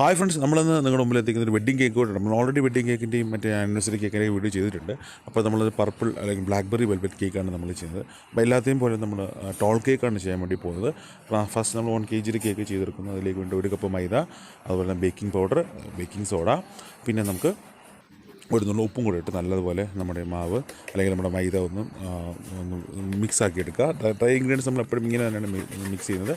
Hi friends നമ്മളിന്ന് നിങ്ങളുടെ മുമ്പിൽ എത്തിക്കുന്ന ഒരു വെഡിങ് കേക്ക് കൂടെ നമ്മൾ ഓൾറെഡി വെഡിങ് കേക്കിന്റെയും മറ്റേ ആനിവേഴ്സറി കേക്കിന്റെയും വീഡിയോ ചെയ്തിട്ടുണ്ട്. അപ്പോൾ നമ്മൾ പർപ്പിൾ അല്ലെങ്കിൽ ബ്ലാക്ക്ബെറി വെൽവെറ്റ് കേക്കാണ് നമ്മൾ ചെയ്യുന്നത്. അപ്പോൾ എല്ലാത്തെയും പോലെ നമ്മൾ ടോൾ കേക്കാണ് ചെയ്യാൻ വേണ്ടി പോകുന്നത്. ഫസ്റ്റ് നമ്മൾ വൺ കെ ജിയുടെ കേക്ക് ചെയ്തെടുക്കുന്നു. അതിലേക്ക് വേണ്ടി ഒരു കപ്പ് മൈദ അതുപോലെ തന്നെ ബേക്കിംഗ് പൗഡർ ബേക്കിംഗ് സോഡ പിന്നെ നമുക്ക് ഒരു നുള്ള ഉപ്പും കൂടെ ഇട്ട് നല്ലതുപോലെ നമ്മുടെ മാവ് അല്ലെങ്കിൽ നമ്മുടെ മൈദ ഒന്ന് മിക്സാക്കി എടുക്കുക ഡ്രൈ- ഇൻഗ്രീഡിയൻസ് നമ്മൾ എപ്പോഴും ഇങ്ങനെ തന്നെയാണ് മിക്സ് ചെയ്യുന്നത്.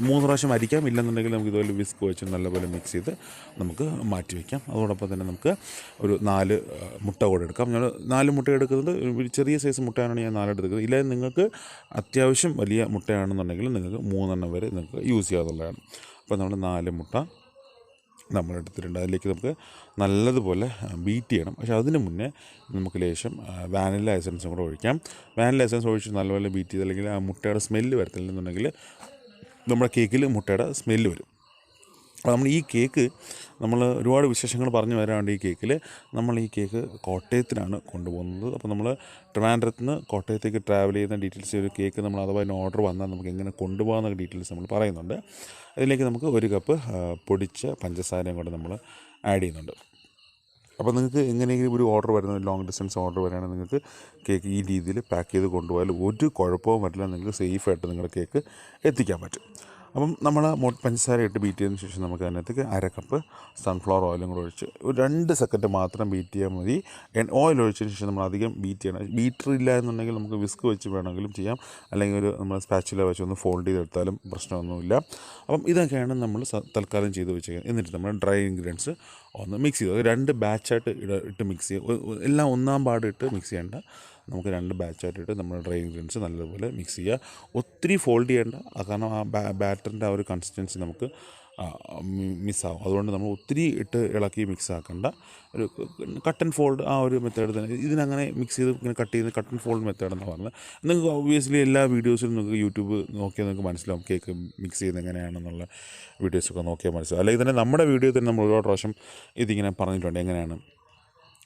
മൂന്ന് പ്രാവശ്യം അരിക്കാം ഇല്ലെന്നുണ്ടെങ്കിൽ നമുക്ക് ഇതുപോലെ വിസ്ക് വെച്ച് നല്ലപോലെ മിക്സ് ചെയ്ത് നമുക്ക് മാറ്റി വയ്ക്കാം അതോടൊപ്പം തന്നെ നമുക്ക് ഒരു നാല് മുട്ട കൂടെ എടുക്കാം. ഞാൻ നാല് മുട്ട എടുക്കുന്നത് ഒരു ചെറിയ സൈസ് മുട്ടയാണ് ഞാൻ നാലെടുക്കുന്നത് ഇല്ല നിങ്ങൾക്ക് അത്യാവശ്യം വലിയ മുട്ടയാണെന്നുണ്ടെങ്കിൽ നിങ്ങൾക്ക് മൂന്നെണ്ണം വരെ നിങ്ങൾക്ക് യൂസ് ചെയ്യാവുന്നതാണ്. അപ്പോൾ നമ്മൾ നാല് മുട്ട നമ്മൾ എടുത്തിട്ടുണ്ട് അതിലേക്ക് നമുക്ക് നല്ലതുപോലെ ബീറ്റ് ചെയ്യണം. പക്ഷേ അതിന് മുന്നേ നമുക്ക് ലേശം വാനില എസൻസും കൂടെ ഒഴിക്കാം. വാനില എസൻസ് ഒഴിച്ച് നല്ലപോലെ ബീറ്റ് ചെയ്ത് അല്ലെങ്കിൽ ആ മുട്ടയുടെ സ്മെല്ല് വരത്തില്ലെന്നുണ്ടെങ്കിൽ നമ്മുടെ കേക്കിൽ മുട്ടയുടെ സ്മെല്ല് വരും. നമ്മൾ ഈ കേക്ക് നമ്മൾ ഒരുപാട് വിശേഷങ്ങൾ പറഞ്ഞു വരാണ്ട് ഈ കേക്കിൽ. നമ്മൾ ഈ കേക്ക് കോട്ടയത്തിനാണ് കൊണ്ടുപോകുന്നത്. അപ്പോൾ നമ്മൾ ട്രിവാൻഡ്രത്ത് നിന്ന് കോട്ടയത്തേക്ക് ട്രാവൽ ചെയ്യുന്ന ഡീറ്റെയിൽസ് ഒരു കേക്ക് നമ്മൾ അഥവാ അതിന് ഓർഡർ വന്നാൽ നമുക്ക് എങ്ങനെ കൊണ്ടുപോകാമെന്ന ഡീറ്റെയിൽസ് നമ്മൾ പറയുന്നുണ്ട്. അതിലേക്ക് നമുക്ക് ഒരു കപ്പ് പൊടിച്ച പഞ്ചസാരയും കൂടെ നമ്മൾ ആഡ് ചെയ്യുന്നുണ്ട്. അപ്പോൾ നിങ്ങൾക്ക് എങ്ങനെയെങ്കിലും ഒരു ഓർഡർ വരുന്ന ലോങ് ഡിസ്റ്റൻസ് ഓർഡർ വരികയാണെങ്കിൽ നിങ്ങൾക്ക് കേക്ക് ഈ രീതിയിൽ പാക്ക് ചെയ്ത് കൊണ്ടുപോയാൽ ഒരു കുഴപ്പവും വരില്ല. നിങ്ങൾക്ക് സേഫായിട്ട് നിങ്ങളുടെ കേക്ക് എത്തിക്കാൻ പറ്റും. അപ്പം നമ്മൾ പഞ്ചസാര ഇട്ട് ബീറ്റ് ചെയ്തതിന് ശേഷം നമുക്ക് അതിനകത്തേക്ക് അര കപ്പ് സൺഫ്ലവർ ഓയിലും കൂടെ ഒഴിച്ച് ഒരു രണ്ട് സെക്കൻഡ് മാത്രം ബീറ്റ് ചെയ്യാൽ മതി. ഓയിൽ ഒഴിച്ചതിന് ശേഷം നമ്മൾ അധികം ബീറ്റ് ചെയ്യണം ബീറ്റർ ഇല്ല എന്നുണ്ടെങ്കിൽ നമുക്ക് വിസ്ക് വെച്ച് വേണമെങ്കിലും ചെയ്യാം. അല്ലെങ്കിൽ ഒരു നമ്മൾ സ്പാച്ചില വെച്ച് ഒന്ന് ഫോൾഡ് ചെയ്തെടുത്താലും പ്രശ്നമൊന്നുമില്ല. അപ്പം ഇതൊക്കെയാണ് നമ്മൾ തൽക്കാലം ചെയ്ത് വെച്ചേക്കുന്നത്. എന്നിട്ട് നമ്മൾ ഡ്രൈ ഇൻഗ്രീഡിയൻസ് ഒന്ന് മിക്സ് ചെയ്തു. രണ്ട് ബാച്ചായിട്ട് ഇട ഇട്ട് മിക്സ് ചെയ്യുക എല്ലാം ഒന്നാം പാടിട്ട് മിക്സ് ചെയ്യേണ്ട നമുക്ക് രണ്ട് ബാച്ചായിട്ടിട്ട് നമ്മുടെ ഡ്രൈ ഇൻഗ്രീഡിയൻസ് നല്ലതുപോലെ മിക്സ് ചെയ്യുക ഒത്തിരി ഫോൾഡ് ചെയ്യേണ്ട. കാരണം ആ ബാറ്ററിന്റെ ആ ഒരു കൺസിസ്റ്റൻസി നമുക്ക് മിസ്സാവും അതുകൊണ്ട് നമ്മൾ ഒത്തിരി ഇട്ട് ഇളക്കി മിക്സ് ആക്കേണ്ട. ഒരു കട്ട് ആൻഡ് ഫോൾഡ് ആ ഒരു മെത്തേഡ് തന്നെ. ഇതിനങ്ങനെ മിക്സ് ചെയ്ത് ഇങ്ങനെ കട്ട് ചെയ്ത് കട്ട് ആൻഡ് ഫോൾഡ് മെത്തേഡ് എന്ന് പറഞ്ഞത്. നിങ്ങൾക്ക് ഒബ്വിയസ്ലി എല്ലാ വീഡിയോസിലും നിങ്ങൾക്ക് യൂട്യൂബ് നോക്കിയാൽ നിങ്ങൾക്ക് മനസ്സിലാവും കേക്ക് മിക്സ് ചെയ്യുന്നത് എങ്ങനെയാണെന്നുള്ള വീഡിയോസൊക്കെ നോക്കിയാൽ മനസ്സിലാവും. അല്ലെങ്കിൽ തന്നെ നമ്മുടെ വീഡിയോ തന്നെ നമ്മൾ ഒരുപാട് പ്രാവശ്യം ഇതിങ്ങനെ പറഞ്ഞിട്ടുണ്ട്. എങ്ങനെയാണ്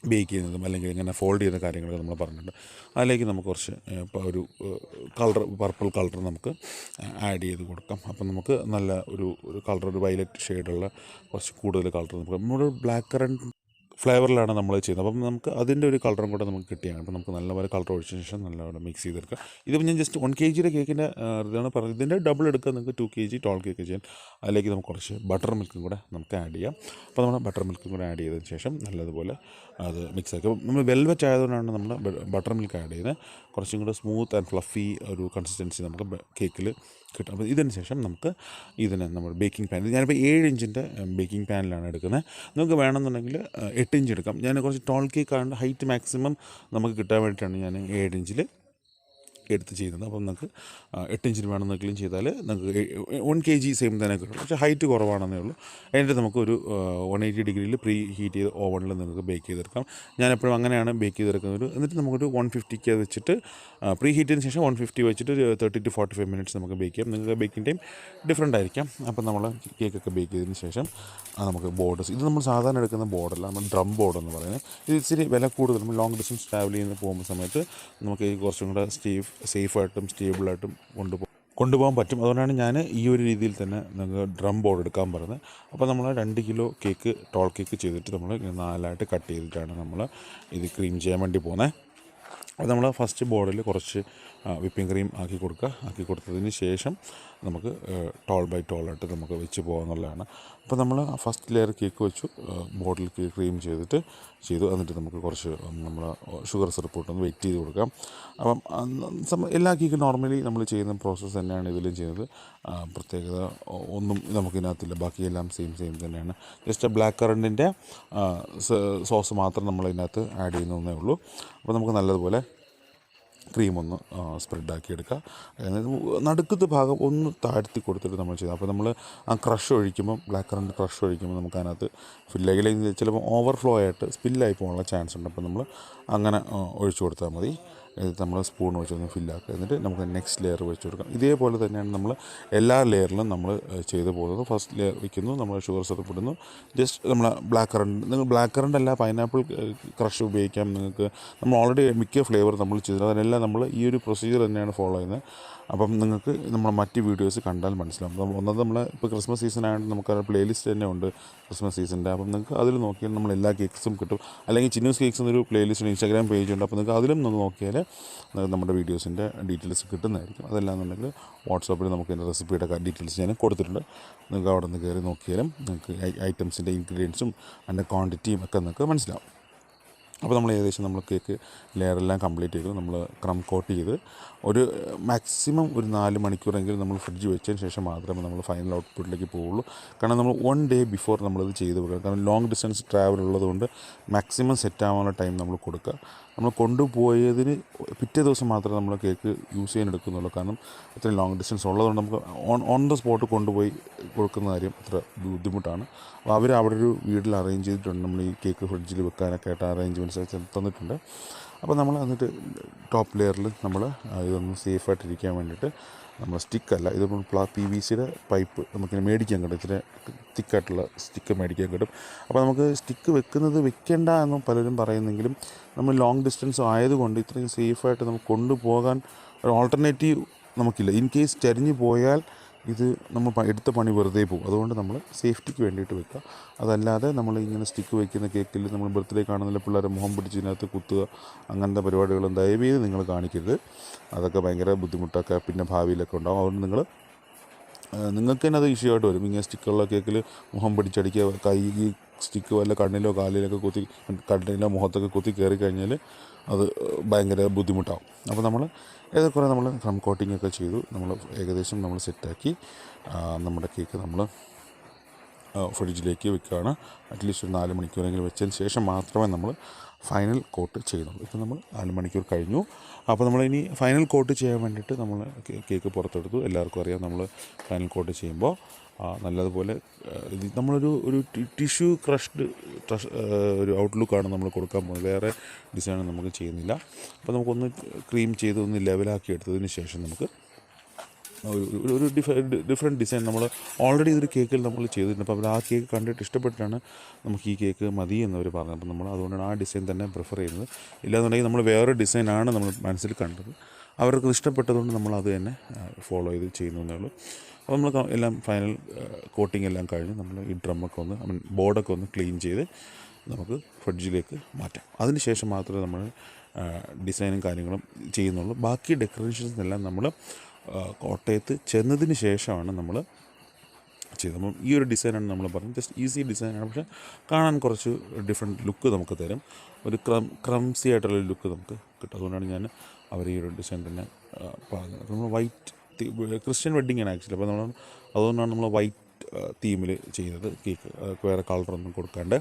ബേക്ക് ചെയ്യുന്നതും അല്ലെങ്കിൽ ഇങ്ങനെ ഫോൾഡ് ചെയ്യുന്ന കാര്യങ്ങളൊക്കെ നമ്മൾ പറഞ്ഞിട്ടുണ്ട്. അതിലേക്ക് നമുക്ക് കുറച്ച് ഒരു കളർ പർപ്പിൾ കളർ നമുക്ക് ആഡ് ചെയ്ത് കൊടുക്കാം. അപ്പം നമുക്ക് നല്ല ഒരു ഒരു കളർ ഒരു വയലറ്റ് ഷെയ്ഡുള്ള കുറച്ച് കൂടുതൽ കളർ നമുക്ക് നമ്മുടെ ബ്ലാക്ക് കറണ്ട് ഫ്ലേവറിലാണ് നമ്മൾ ചെയ്യുന്നത്. അപ്പം നമുക്ക് അതിന്റെ ഒരു കളറും കൂടെ നമുക്ക് കിട്ടിയാണ്. അപ്പം നമുക്ക് നല്ലപോലെ കളർ ഒഴിച്ചതിന് ശേഷം നല്ലപോലെ മിക്സ് ചെയ്തെടുക്കുക ഇതിപ്പോൾ ഞാൻ ജസ്റ്റ് വൺ കെ ജിയുടെ കേക്കിന്റെ ഇതാണ് പറഞ്ഞത്. ഇതിന്റെ ഡബിൾ എടുക്കുക നിങ്ങൾക്ക് two K G tall cake ചെയ്യാൻ അതിലേക്ക് നമുക്ക് കുറച്ച് ബട്ടർ മിൽക്കും കൂടെ നമുക്ക് ആഡ് ചെയ്യാം. അപ്പോൾ നമ്മൾ ബട്ടർ മിൽക്കും കൂടെ ആഡ് ചെയ്തതിന് ശേഷം നല്ലതുപോലെ അത് മിക്സ് ആക്കി. നമ്മൾ വെൽവെറ്റ് ആയതുകൊണ്ടാണ് നമ്മൾ ബട്ടർ മിൽക്ക് ആഡ് ചെയ്യുന്നത് കുറച്ചും കൂടെ സ്മൂത്ത് ആൻഡ് ഫ്ലഫി ഒരു കൺസിസ്റ്റൻസി നമുക്ക് കേക്കിൽ കിട്ടും. അപ്പോൾ ഇതിന് ശേഷം നമുക്ക് ഇതിനെ നമ്മൾ ബേക്കിംഗ് പാൻ ഞാനിപ്പോൾ ഏഴ് ഇഞ്ചിന്റെ ബേക്കിംഗ് പാനിലാണ് എടുക്കുന്നത് നിങ്ങൾക്ക് വേണമെന്നുണ്ടെങ്കിൽ എട്ട് ഇഞ്ച് എടുക്കാം. ഞാൻ കുറച്ച് ടോൾ കേക്ക് ആയതുകൊണ്ട് ഹൈറ്റ് മാക്സിമം നമുക്ക് കിട്ടാൻ വേണ്ടിയിട്ടാണ് ഞാൻ ഏഴ് ഇഞ്ചിൽ എടുത്ത് ചെയ്യുന്നത്. അപ്പം നിങ്ങൾക്ക് എട്ട് ഇഞ്ചിന് വേണമെന്നെങ്കിലും ചെയ്താൽ നിങ്ങൾക്ക് വൺ കെ ജി സെയിം തന്നെ കിട്ടും. പക്ഷേ ഹൈറ്റ് കുറവാണെന്നേ ഉള്ളൂ. എന്നിട്ട് നമുക്കൊരു വൺ എയ്റ്റി ഡിഗ്രിയിൽ പ്രീ ഹീറ്റ് ചെയ്ത് ഓവണിൽ നിങ്ങൾക്ക് ബേക്ക് ചെയ്തെടുക്കാം. ഞാൻ എപ്പോഴും അങ്ങനെയാണ് ബേക്ക് ചെയ്തെടുക്കുന്നത്. എന്നിട്ട് നമുക്കൊരു വൺ ഫിഫ്റ്റിക്ക് വെച്ചിട്ട് പ്രീ ഹീറ്റിന് ശേഷം വൺ ഫിഫ്റ്റി വെച്ചിട്ട് ഒരു thirty two forty five minutes നമുക്ക് ബേക്ക് ചെയ്യാം. നിങ്ങൾക്ക് ബേക്കിംഗ് ടൈം ഡിഫറെന്റ് ആയിരിക്കാം. അപ്പം നമ്മൾ കേക്കൊക്കെ ബേക്ക് ചെയ്തതിന് ശേഷം നമുക്ക് ബോർഡേഴ്സ് ഇത് നമ്മൾ സാധാരണ എടുക്കുന്ന ബോർഡല്ല നമ്മൾ ഡ്രം ബോർഡ് എന്ന് പറയുന്നത്. ഇത് ഇച്ചിരി വില കൂടുതൽ നമ്മൾ ലോങ് ഡിസ്റ്റൻസ് ട്രാവൽ ചെയ്യുന്ന പോകുന്ന സമയത്ത് നമുക്ക് കുറച്ചും കൂടെ സ്റ്റേഫ് സേഫായിട്ടും സ്റ്റേബിളായിട്ടും കൊണ്ടുപോകും കൊണ്ടുപോകാൻ പറ്റും. അതുകൊണ്ടാണ് ഞാൻ ഈ ഒരു രീതിയിൽ തന്നെ നിങ്ങൾക്ക് ഡ്രം ബോർഡ് എടുക്കാൻ പറയുന്നത് അപ്പോൾ നമ്മൾ രണ്ട് കിലോ കേക്ക് ടോൾ കേക്ക് ചെയ്തിട്ട് നമ്മൾ നാലായിട്ട് കട്ട് ചെയ്തിട്ടാണ് നമ്മൾ ഇത് ക്രീം ചെയ്യാൻ വേണ്ടി പോകുന്നത് അത് നമ്മൾ ഫസ്റ്റ് ബോർഡിൽ കുറച്ച് വിപ്പിംഗ് ക്രീം ആക്കി കൊടുക്കുക ആക്കി കൊടുത്തതിന് ശേഷം നമുക്ക് ടോൾ ബൈ ടോളായിട്ട് നമുക്ക് വെച്ച് പോകാമെന്നുള്ളതാണ് അപ്പോൾ നമ്മൾ ഫസ്റ്റ് ലെയർ കേക്ക് വെച്ചു ബോർഡിൽ ക്രീം ചെയ്തിട്ട് ചെയ്തു. എന്നിട്ട് നമുക്ക് കുറച്ച് നമ്മൾ ഷുഗർ സിറപ്പ് ഇട്ടൊന്ന് വെയിറ്റ് ചെയ്ത് കൊടുക്കാം. അപ്പം എല്ലാ കേക്കും നോർമലി നമ്മൾ ചെയ്യുന്ന പ്രോസസ്സ് തന്നെയാണ് ഇതിലും ചെയ്യുന്നത്. പ്രത്യേകത ഒന്നും നമുക്കിതിനകത്തില്ല. ബാക്കിയെല്ലാം സെയിം സെയിം തന്നെയാണ്. ജസ്റ്റ് ബ്ലാക്ക് കറണ്ടിന്റെ സോസ് മാത്രം നമ്മൾ ഇതിനകത്ത് ആഡ് ചെയ്യുന്നതേ ഉള്ളൂ. അപ്പോൾ നമുക്ക് നല്ലതുപോലെ ക്രീം ഒന്ന് സ്പ്രെഡാക്കി എടുക്കുക അതായത് നടുക്കത്തെ ഭാഗം ഒന്ന് താഴ്ത്തി കൊടുത്തിട്ട് നമ്മൾ ചെയ്യുന്നത് അപ്പോൾ നമ്മൾ ആ ക്രഷ് ഒഴിക്കുമ്പം ബ്ലാക്ക് കറണ്ട് ക്രഷ് ഒഴിക്കുമ്പോൾ നമുക്ക് അതിനകത്ത് ഫില്ലെങ്കിൽ ചിലപ്പോൾ ഓവർഫ്ലോ ആയിട്ട് സ്പില്ലായി പോകാനുള്ള ചാൻസ് ഉണ്ട് അപ്പോൾ നമ്മൾ അങ്ങനെ ഒഴിച്ചു കൊടുത്താൽ മതി. ഇത് നമ്മൾ സ്പൂൺ വെച്ചൊന്ന് ഫില്ലാക്കുക എന്നിട്ട് നമുക്ക് നെക്സ്റ്റ് ലെയർ വെച്ച് കൊടുക്കാം. ഇതേപോലെ തന്നെയാണ് നമ്മൾ എല്ലാ ലെയറിലും നമ്മൾ ചെയ്തു പോകുന്നത്. ഫസ്റ്റ് ലെയർ വയ്ക്കുന്നു നമ്മൾ ഷുഗർ സിറപ്പ് ഇടുന്നു. ജസ്റ്റ് നമ്മൾ ബ്ലാക്ക് കറണ്ട് നിങ്ങൾ ബ്ലാക്ക് കറണ്ട് അല്ല പൈനാപ്പിൾ ക്രഷ് ഉപയോഗിക്കാം നിങ്ങൾക്ക്. നമ്മൾ ഓൾറെഡി മിക്ക ഫ്ലേവർ നമ്മൾ ചെയ്തത് അതിനെല്ലാം നമ്മൾ ഈ ഒരു പ്രൊസീജിയർ തന്നെയാണ് ഫോളോ ചെയ്യുന്നത്. അപ്പം നിങ്ങൾക്ക് നമ്മൾ മറ്റ് വീഡിയോസ് കണ്ടാൽ മനസ്സിലാവും. ഒന്നത് നമ്മൾ ഇപ്പോൾ ക്രിസ്മസ് സീസൺ ആയതുകൊണ്ട് നമുക്ക് പ്ലേലിസ്റ്റ് തന്നെ ഉണ്ട് ക്രിസ്മസ് സീസണിന്റെ അപ്പം നിങ്ങൾക്ക് അതിൽ നോക്കിയാൽ നമ്മൾ എല്ലാ കേക്ക്സും കിട്ടും. അല്ലെങ്കിൽ ചിന്നൂസ് കേക്ക്സ് എന്നൊരു പ്ലേലിസ്റ്റ് ഇൻസ്റ്റാഗ്രാം പേജ് ഉണ്ട്. അപ്പോൾ നിങ്ങൾക്ക് അതിലും ഒന്ന് നോക്കിയാൽ നമ്മുടെ വീഡിയോസിന്റെ ഡീറ്റെയിൽസ് കിട്ടുന്നതായിരിക്കും. അതല്ലാന്നുണ്ടെങ്കിൽ വാട്സാപ്പിൽ നമുക്ക് എന്റെ റെസിപ്പിയുടെ ഡീറ്റെയിൽസ് ഞാൻ കൊടുത്തിട്ടുണ്ട്. നിങ്ങൾക്ക് അവിടെ നിന്ന് കയറി നോക്കിയാലും നിങ്ങൾക്ക് ഐറ്റംസിന്റെ ഇൻഗ്രീഡിയൻസും അതിന്റെ ക്വാണ്ടിറ്റിയും ഒക്കെ നിങ്ങൾക്ക് മനസ്സിലാവും. അപ്പോൾ നമ്മൾ ഏകദേശം നമ്മൾ കേക്ക് ലെയറെല്ലാം കംപ്ലീറ്റ് ചെയ്തു. നമ്മൾ ക്രം കോട്ട് ചെയ്ത് ഒരു മാക്സിമം ഒരു നാല് മണിക്കൂറെങ്കിലും നമ്മൾ ഫ്രിഡ്ജ് വെച്ചതിന് ശേഷം മാത്രമേ നമ്മൾ ഫൈനൽ ഔട്ട്പുട്ടിലേക്ക് പോവുള്ളൂ. കാരണം നമ്മൾ വൺ ഡേ ബിഫോർ നമ്മളത് ചെയ്ത് വെക്കുക കാരണം ലോങ് ഡിസ്റ്റൻസ് ട്രാവൽ ഉള്ളതുകൊണ്ട് മാക്സിമം സെറ്റ് ആവാനുള്ള ടൈം നമ്മൾ കൊടുക്കുക. നമ്മൾ കൊണ്ടുപോയതിന് പിറ്റേ ദിവസം മാത്രമേ നമ്മൾ കേക്ക് യൂസ് ചെയ്യാൻ എടുക്കുന്നുള്ളൂ. കാരണം അത്രയും ലോങ് ഡിസ്റ്റൻസ് ഉള്ളതുകൊണ്ട് നമുക്ക് ഓൺ ഓൺ ദ സ്പോട്ട് കൊണ്ടുപോയി കൊടുക്കുന്ന കാര്യം അത്ര ബുദ്ധിമുട്ടാണ്. അപ്പോൾ അവർ അവിടെ ഒരു വീട്ടിൽ അറേഞ്ച് ചെയ്തിട്ടുണ്ട്. നമ്മൾ ഈ കേക്ക് ഫ്രിഡ്ജിൽ വെക്കാനൊക്കെ ആയിട്ട് അറേഞ്ച്മെന്റ്സ് തന്നിട്ടുണ്ട്. അപ്പോൾ നമ്മൾ എന്നിട്ട് ടോപ്പ് ലെയറിൽ നമ്മൾ ഇതൊന്ന് സേഫായിട്ടിരിക്കാൻ വേണ്ടിയിട്ട് നമ്മൾ സ്റ്റിക്കല്ല. ഇത് പ്ലാ പി വി സിയുടെ പൈപ്പ് നമുക്കിങ്ങനെ മേടിക്കാൻ കിട്ടും. ഇച്ചിരി തിക്കായിട്ടുള്ള സ്റ്റിക്ക് മേടിക്കാൻ കിട്ടും. അപ്പോൾ നമുക്ക് സ്റ്റിക്ക് വെക്കുന്നത് വെക്കേണ്ട എന്ന് പലരും പറയുന്നെങ്കിലും നമ്മൾ ലോങ് ഡിസ്റ്റൻസ് ആയതുകൊണ്ട് ഇത്രയും സേഫായിട്ട് നമുക്ക് കൊണ്ടുപോകാൻ ഒരു ഓൾട്ടർനേറ്റീവ് നമുക്കില്ല. ഇൻ കേസ് ചരിഞ്ഞു പോയാൽ ഇത് നമ്മൾ എടുത്ത പണി വെറുതെ പോകും. അതുകൊണ്ട് നമ്മൾ സേഫ്റ്റിക്ക് വേണ്ടിയിട്ട് വെക്കുക. അതല്ലാതെ നമ്മൾ ഇങ്ങനെ സ്റ്റിക്ക് വയ്ക്കുന്ന കേക്കിൽ നമ്മൾ ബർത്ത്ഡേ കാണുന്നില്ല പിള്ളേരെ മുഖം പിടിച്ച് ഇതിനകത്ത് കുത്തുക അങ്ങനത്തെ പരിപാടികളും ദയവീത് നിങ്ങൾ കാണിക്കരുത്. അതൊക്കെ ഭയങ്കര ബുദ്ധിമുട്ടൊക്കെ പിന്നെ ഭാവിയിലൊക്കെ ഉണ്ടാകും അതുകൊണ്ട് നിങ്ങൾ നിങ്ങൾക്ക് തന്നെ അത് ഇഷ്യൂ ആയിട്ട് വരും. ഇങ്ങനെ സ്റ്റിക്കുള്ള കേക്കിൽ മുഖം പിടിച്ചടിക്കുക കൈ സ്റ്റിക്ക് വല്ല കണ്ണിലോ കാലിലൊക്കെ കുത്തി കണ്ണിലോ മുഖത്തൊക്കെ കുത്തി കയറി കഴിഞ്ഞാൽ അത് ഭയങ്കര ബുദ്ധിമുട്ടാകും അപ്പോൾ നമ്മൾ ഏതൊക്കെ നമ്മൾ ഫ്രം കോട്ടിംഗ് ഒക്കെ ചെയ്തു നമ്മൾ ഏകദേശം നമ്മൾ സെറ്റാക്കി നമ്മുടെ കേക്ക് നമ്മൾ ഫ്രിഡ്ജിലേക്ക് വെക്കുകയാണ്. അറ്റ്ലീസ്റ്റ് ഒരു നാല് മണിക്കൂറെങ്കിലും വെച്ചതിന് ശേഷം മാത്രമേ നമ്മൾ ഫൈനൽ കോട്ട് ചെയ്യുന്നുള്ളൂ. ഇപ്പോൾ നമ്മൾ നാല് മണിക്കൂർ കഴിഞ്ഞു. അപ്പോൾ നമ്മൾ ഇനി ഫൈനൽ കോട്ട് ചെയ്യാൻ വേണ്ടിയിട്ട് നമ്മൾ കേക്ക് പുറത്തെടുത്തു. എല്ലാവർക്കും അറിയാം നമ്മൾ ഫൈനൽ കോട്ട് ചെയ്യുമ്പോൾ നല്ലതുപോലെ ഇത് നമ്മളൊരു ഒരു ടിഷ്യൂ ക്രഷ്ഡ് ഒരു ഔട്ട്ലുക്കാണ് നമ്മൾ കൊടുക്കാൻ പോകുന്നത്. വേറെ ഡിസൈനൊന്നും നമുക്ക് ചെയ്യുന്നില്ല. അപ്പോൾ നമുക്കൊന്ന് ക്രീം ചെയ്ത് ഒന്ന് ലെവലാക്കി എടുത്തതിന് ശേഷം നമുക്ക് ഒരു ഡിഫറെന്റ് ഡിസൈൻ നമ്മൾ ഓൾറെഡി ഇതൊരു കേക്കിൽ നമ്മൾ ചെയ്തിട്ടുണ്ട്. അപ്പോൾ അവർ ആ കേക്ക് കണ്ടിട്ട് ഇഷ്ടപ്പെട്ടിട്ടാണ് നമുക്ക് ഈ കേക്ക് മതി എന്നവർ പറഞ്ഞത്. അപ്പോൾ നമ്മൾ അതുകൊണ്ടാണ് ആ ഡിസൈൻ തന്നെ പ്രിഫർ ചെയ്യുന്നത്. ഇല്ലാന്നുണ്ടെങ്കിൽ നമ്മൾ വേറെ ഡിസൈനാണ് നമ്മൾ മനസ്സിൽ കണ്ടത്. അവർക്ക് ഇഷ്ടപ്പെട്ടതുകൊണ്ട് നമ്മൾ അത് തന്നെ ഫോളോ ചെയ്ത് ചെയ്യുന്നതേ ഉള്ളൂ. അപ്പോൾ നമ്മൾ എല്ലാം ഫൈനൽ കോട്ടിംഗ് എല്ലാം കഴിഞ്ഞ് നമ്മൾ ഈ ഡ്രമ്മൊക്കെ ഒന്ന് ഐ മീൻ ബോർഡൊക്കെ ഒന്ന് ക്ലീൻ ചെയ്ത് നമുക്ക് ഫ്രിഡ്ജിലേക്ക് മാറ്റാം. അതിന് ശേഷം മാത്രമേ നമ്മൾ ഡിസൈനും കാര്യങ്ങളും ചെയ്യുന്നുള്ളൂ. ബാക്കി ഡെക്കറേഷൻസ് എല്ലാം നമ്മൾ കോട്ടയത്ത് ചെന്നതിന് ശേഷമാണ് നമ്മൾ ചെയ്തത്. അപ്പം ഈ ഒരു ഡിസൈനാണ് നമ്മൾ പറഞ്ഞത്. ജസ്റ്റ് ഈസി ഡിസൈനാണ്. പക്ഷേ കാണാൻ കുറച്ച് ഡിഫറെന്റ് ലുക്ക് നമുക്ക് തരും. ഒരു ക്രം ക്രംസി ആയിട്ടുള്ള ലുക്ക് നമുക്ക് കിട്ടും. അതുകൊണ്ടാണ് ഞാൻ അവർ ഈ ഒരു ഡിസൈൻ തന്നെ പറഞ്ഞത്. അപ്പോൾ നമ്മൾ വൈറ്റ് ക്രിസ്ത്യൻ വെഡ്ഡിങ് ആണ് ആക്ച്വലി അപ്പോൾ നമ്മൾ അതുകൊണ്ടാണ് നമ്മൾ വൈറ്റ് തീമിൽ ചെയ്തത് കേക്ക് വേറെ കളറൊന്നും കൊടുക്കാണ്ട്.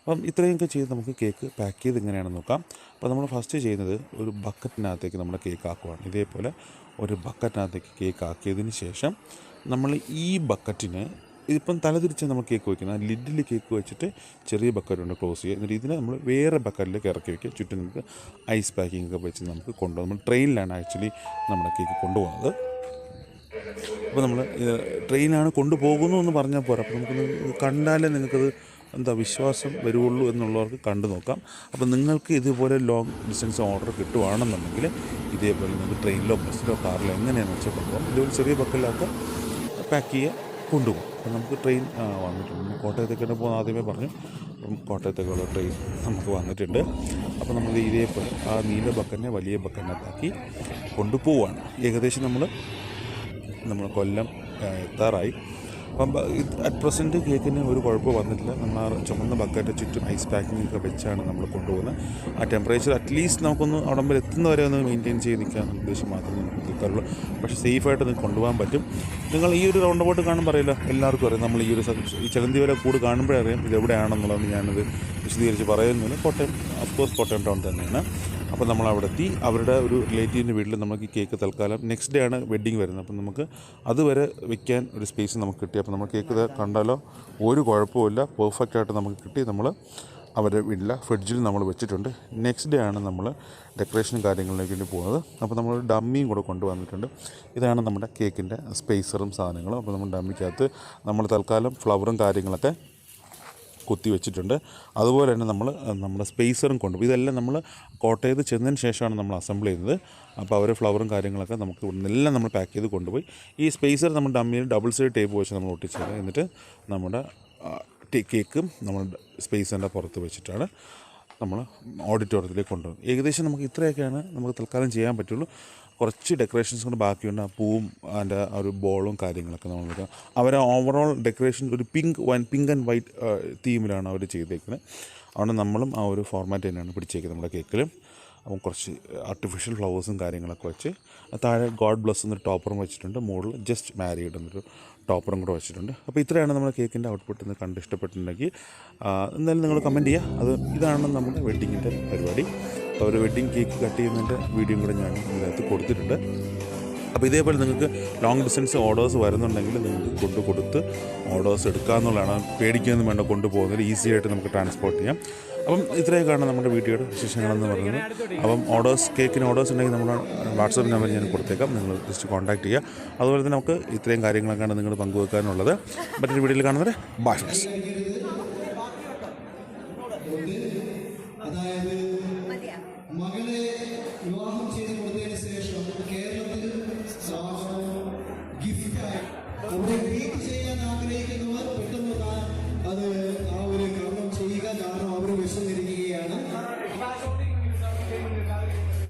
അപ്പം ഇത്രയൊക്കെ ചെയ്ത് നമുക്ക് കേക്ക് പാക്ക് ചെയ്ത് എങ്ങനെയാണെന്ന് നോക്കാം. അപ്പോൾ നമ്മൾ ഫസ്റ്റ് ചെയ്യുന്നത് ഒരു ബക്കറ്റിനകത്തേക്ക് നമ്മുടെ കേക്ക് ആക്കുവാണ്. ഇതേപോലെ ഒരു ബക്കറ്റിനകത്തേക്ക് കേക്ക് ആക്കിയതിന് ശേഷം നമ്മൾ ഈ ബക്കറ്റിന് ഇതിപ്പം തലതിരിച്ച് നമ്മൾ കേക്ക് വയ്ക്കുന്നത് ലിഡിൽ കേക്ക് വെച്ചിട്ട് ചെറിയ ബക്കറ്റ് കൊണ്ട് ക്ലോസ് ചെയ്യുക. എന്നിട്ട് ഇതിനെ നമ്മൾ വേറെ ബക്കറ്റിലേക്ക് ഇറക്കി വയ്ക്കുക ചുറ്റും നമുക്ക് ഐസ് പാക്കിംഗ് ഒക്കെ വെച്ച് നമുക്ക് കൊണ്ടുപോകും നമ്മൾ ട്രെയിനിലാണ് ആക്ച്വലി നമ്മുടെ കേക്ക് കൊണ്ടുപോകുന്നത്. അപ്പോൾ നമ്മൾ ട്രെയിനാണ് കൊണ്ടുപോകുന്നു എന്ന് പറഞ്ഞാൽ പോരാ. അപ്പോൾ നമുക്കൊന്ന് കണ്ടാലേ നിങ്ങൾക്കത് എന്താ വിശ്വാസം വരുള്ളൂ എന്നുള്ളവർക്ക് കണ്ടു നോക്കാം. അപ്പോൾ നിങ്ങൾക്ക് ഇതുപോലെ ലോങ് ഡിസ്റ്റൻസ് ഓർഡർ കിട്ടുവാണെന്നുണ്ടെങ്കിൽ ഇതേപോലെ നിങ്ങൾക്ക് ട്രെയിനിലോ ബസ്സിലോ കാറിലോ എങ്ങനെയാണെന്ന് വെച്ചാൽ കൊണ്ടുപോകാം. ഇതുപോലെ ചെറിയ ബക്കലിലൊക്കെ പാക്ക് ചെയ്യുക കൊണ്ടുപോകും. അപ്പോൾ നമുക്ക് ട്രെയിൻ വന്നിട്ടുണ്ട്. കോട്ടയത്തേക്കാണ് പോകുന്നത് ആദ്യമേ പറഞ്ഞു. അപ്പം കോട്ടയത്തേക്കുള്ള ട്രെയിൻ നമുക്ക് വന്നിട്ടുണ്ട്. അപ്പോൾ നമ്മൾ ഇതേപോലെ ആ നീല ബക്കനെ വലിയ ബക്കനത്താക്കി കൊണ്ടുപോവുകയാണ് ഏകദേശം നമ്മൾ നമ്മൾ കൊല്ലം എത്താറായി. അപ്പം അറ്റ് പ്രസന്റ് കേക്കിന് ഒരു കുഴപ്പം വന്നിട്ടില്ല. നമ്മൾ ആ ചുമന്ന ബക്കറ്റ് ചുറ്റും ഐസ് പാക്കിംഗ് ഒക്കെ വെച്ചാണ് നമ്മൾ കൊണ്ടുപോകുന്നത്. ആ ടെമ്പറേച്ചർ അറ്റ്ലീസ്റ്റ് നമുക്കൊന്ന് അവിടെ വരെ എത്തുന്നവരെ ഒന്ന് മെയിന്റെയിൻ ചെയ്ത് നിൽക്കാൻ ഉദ്ദേശം മാത്രമേ നമുക്ക് നിൽക്കാറുള്ളൂ പക്ഷേ സേഫായിട്ട് നിങ്ങൾക്ക് കൊണ്ടുപോകാൻ പറ്റും. നിങ്ങൾ ഈ ഒരു റൗണ്ട് അബൌട്ട് കാണുമ്പോൾ അറിയില്ല. എല്ലാവർക്കും അറിയാം. നമ്മൾ ഈ ഒരു ഈ ചെലന്തി വരെ കൂട് കാണുമ്പോഴേ അറിയാം. ഇത് എവിടെയാണെന്നുള്ളത് ഞാനത് വിശദീകരിച്ച് പറയുന്നില്ല കോട്ടയം ഓഫ്കോഴ്സ് കോട്ടയം ടൗൺ തന്നെയാണ്. അപ്പോൾ നമ്മൾ അവിടെ എത്തി അവരുടെ ഒരു റിലേറ്റീവിന്റെ വീട്ടിൽ നമുക്ക് ഈ കേക്ക് തൽക്കാലം നെക്സ്റ്റ് ഡേ ആണ് വെഡ്ഡിങ് വരുന്നത്. അപ്പം നമുക്ക് അതുവരെ വെക്കാൻ ഒരു സ്പേസ് നമുക്ക് കിട്ടി. അപ്പോൾ നമ്മൾ കേക്ക് കണ്ടാലോ? ഒരു കുഴപ്പമില്ല പെർഫെക്റ്റ് ആയിട്ട് നമുക്ക് കിട്ടി. നമ്മൾ അവരുടെ വീട്ടിലെ ഫ്രിഡ്ജിൽ നമ്മൾ വെച്ചിട്ടുണ്ട്. നെക്സ്റ്റ് ഡേ ആണ് നമ്മൾ ഡെക്കറേഷനും കാര്യങ്ങളിലേക്ക് വേണ്ടി പോകുന്നത്. അപ്പോൾ നമ്മൾ ഡമ്മിയും കൂടെ കൊണ്ടുവന്നിട്ടുണ്ട്. ഇതാണ് നമ്മുടെ കേക്കിന്റെ സ്പേസറും സാധനങ്ങളും. അപ്പോൾ നമ്മൾ ഡമ്മിക്കകത്ത് നമ്മൾ തൽക്കാലം ഫ്ലവറും കാര്യങ്ങളൊക്കെ കുത്തി വെച്ചിട്ടുണ്ട് അതുപോലെ തന്നെ നമ്മൾ നമ്മുടെ സ്പേസറും കൊണ്ടുപോയി. ഇതെല്ലാം നമ്മൾ കോട്ടയത്ത് ചെന്നതിന് ശേഷമാണ് നമ്മൾ അസംബിൾ ചെയ്യുന്നത് അപ്പോൾ അവർ ഫ്ലവറും കാര്യങ്ങളൊക്കെ നമുക്ക് എല്ലാം നമ്മൾ പാക്ക് ചെയ്ത് കൊണ്ടുപോയി. ഈ സ്പേസർ നമ്മൾ ഡമ്മിയിൽ ഡബിൾ സൈഡ് ടേപ്പ് വെച്ച് നമ്മൾ ഒട്ടിച്ചത്. എന്നിട്ട് നമ്മുടെ കേക്കും നമ്മൾ സ്പേസറിന്റെ പുറത്ത് വെച്ചിട്ടാണ് നമ്മൾ ഓഡിറ്റോറിയത്തിലേക്ക് കൊണ്ടുപോകും ഏകദേശം നമുക്ക് ഇത്രയൊക്കെയാണ് നമുക്ക് തൽക്കാലം ചെയ്യാൻ പറ്റുള്ളൂ. കുറച്ച് ഡെക്കറേഷൻസ് കൊണ്ട് ബാക്കിയുണ്ട്. ആ പൂവും അതിന്റെ ആ ഒരു ബോളും കാര്യങ്ങളൊക്കെ നമ്മൾ നോക്കാം. അവരെ ഓവറോൾ ഡെക്കറേഷൻ ഒരു pink one pink and white തീമിലാണ് അവർ ചെയ്തേക്കുന്നത്. അതുകൊണ്ട് നമ്മളും ആ ഒരു ഫോർമാറ്റ് തന്നെയാണ് പിടിച്ചേക്കുന്നത് നമ്മുടെ കേക്കിലും അപ്പം കുറച്ച് ആർട്ടിഫിഷ്യൽ ഫ്ലവേഴ്സും കാര്യങ്ങളൊക്കെ വെച്ച് താഴെ ഗോഡ് ബ്ലസ് എന്നൊരു ടോപ്പറും വെച്ചിട്ടുണ്ട്. മുകളിൽ ജസ്റ്റ് മാരീഡ് എന്നൊരു ടോപ്പറും കൂടെ വെച്ചിട്ടുണ്ട്. അപ്പോൾ ഇത്രയാണ് നമ്മുടെ കേക്കിന്റെ ഔട്ട്പുട്ട് എന്ന് കണ്ട് ഇഷ്ടപ്പെട്ടിട്ടുണ്ടെങ്കിൽ എന്തായാലും നിങ്ങൾ കമന്റ് ചെയ്യുക. അത് ഇതാണ് നമ്മുടെ വെഡ്ഡിങ്ങിന്റെ പരിപാടി. ഒരു വെഡ്ഡിങ് കേക്ക് കട്ട് ചെയ്യുന്നതിന്റെ വീഡിയോ കൂടെ ഞാൻ ഇതിനകത്ത് കൊടുത്തിട്ടുണ്ട്. അപ്പോൾ ഇതേപോലെ നിങ്ങൾക്ക് ലോങ് ഡിസ്റ്റൻസ് ഓർഡേഴ്സ് വരുന്നുണ്ടെങ്കിൽ നിങ്ങൾക്ക് കൊണ്ട് കൊടുത്ത് ഓർഡേഴ്സ് എടുക്കാമെന്നുള്ളതാണ് പേടിക്കൊന്നും വേണ്ട കൊണ്ടുപോകുന്നത് ഈസി ആയിട്ട് നമുക്ക് ട്രാൻസ്പോർട്ട് ചെയ്യാം. അപ്പം ഇത്രയൊക്കെയാണ് നമ്മുടെ വീഡിയോയുടെ വിശേഷങ്ങളെന്ന് പറയുന്നത്. അപ്പം ഓർഡേഴ്സ് കേക്കിന് ഓർഡേഴ്സ് ഉണ്ടെങ്കിൽ നമ്മുടെ വാട്സപ്പ് നമ്പർ ഞാൻ കൊടുത്തേക്കാം. നിങ്ങൾ ജസ്റ്റ് കോൺടാക്ട് ചെയ്യുക. അതുപോലെ തന്നെ നമുക്ക് ഇത്രയും കാര്യങ്ങളൊക്കെയാണ് നിങ്ങൾ പങ്കുവെക്കാനുള്ളത്. മറ്റൊരു വീഡിയോയിൽ കാണുന്നത് ബൈ ഫ്രണ്ട്സ്